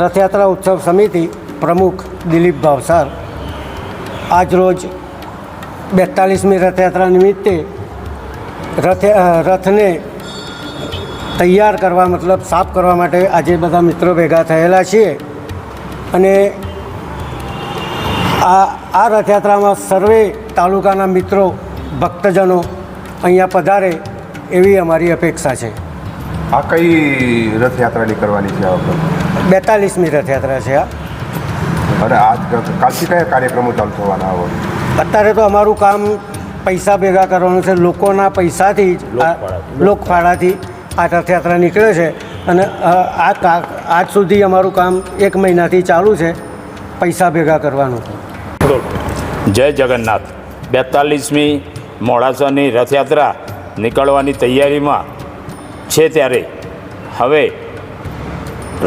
રથયાત્રા ઉત્સવ સમિતિ પ્રમુખ દિલીપ ભાવસાર આજરોજ બેતાલીસમી રથયાત્રા નિમિત્તે રથ રથને તૈયાર કરવા મતલબ સાફ કરવા માટે આજે બધા મિત્રો ભેગા થયેલા છીએ. અને આ આ રથયાત્રામાં સર્વે તાલુકાના મિત્રો, ભક્તજનો અહીંયા પધારે એવી અમારી અપેક્ષા છે. આ કઈ રથયાત્રા કરવાની છે આ વખત? બેતાલીસમી રથયાત્રા છે આ અને આજ કાલથી કયા કાર્યક્રમો ચાલુ થવાના આવે? અત્યારે તો અમારું કામ પૈસા ભેગા કરવાનું છે લોકોના પૈસાથી જ લોકફાળાથી આ રથયાત્રા નીકળે છે. અને આ કા આજ સુધી અમારું કામ એક મહિનાથી ચાલુ છે પૈસા ભેગા કરવાનું. જય જગન્નાથ. બેતાલીસમી મોડાસાની રથયાત્રા નીકળવાની તૈયારીમાં છે ત્યારે. હવે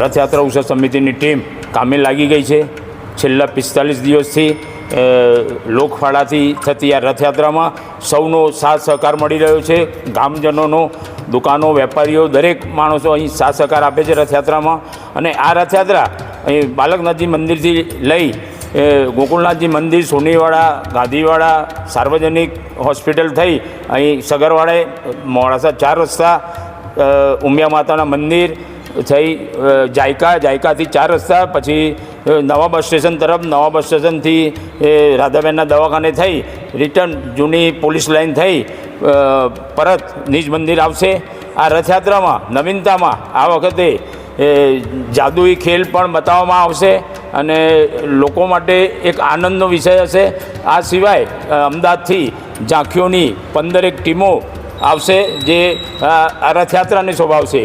રથયાત્રા ઉત્સવ સમિતિની ટીમ કામે લાગી ગઈ છે. છેલ્લા પિસ્તાલીસ દિવસથી લોકફાળાથી થતી આ રથયાત્રામાં સૌનો સાથ સહકાર મળી રહ્યો છે. ગામજનોનો, દુકાનો, વેપારીઓ, દરેક માણસો અહીં સાથ સહકાર આપે છે રથયાત્રામાં. અને આ રથયાત્રા અહીં બાલકનાથજી મંદિરથી લઈ ગોકુળનાથજી મંદિર, સોનીવાડા, ગાંધીવાડા, સાર્વજનિક હોસ્પિટલ થઈ અહીં સગરવાડે મોડાસા ચાર રસ્તા ઉમિયા માતાના મંદિર થઈ જાયકા, જાયકાથી ચાર રસ્તા, પછી નવા બસ સ્ટેશન તરફ, નવા બસ સ્ટેશનથી રાધાબેનના દવાખાને થઈ, રિટર્ન જૂની પોલીસ લાઇન થઈ પરત નિજ મંદિર આવશે. આ રથયાત્રામાં, નવીનતામાં, આ વખતે જાદુઈ ખેલ પણ બતાવવામાં આવશે અને લોકો માટે એક આનંદનો વિષય હશે. આ સિવાય અમદાવાદથી ઝાંખીઓની પંદરેક ટીમો આવશે જે રથયાત્રાની શોભાવશે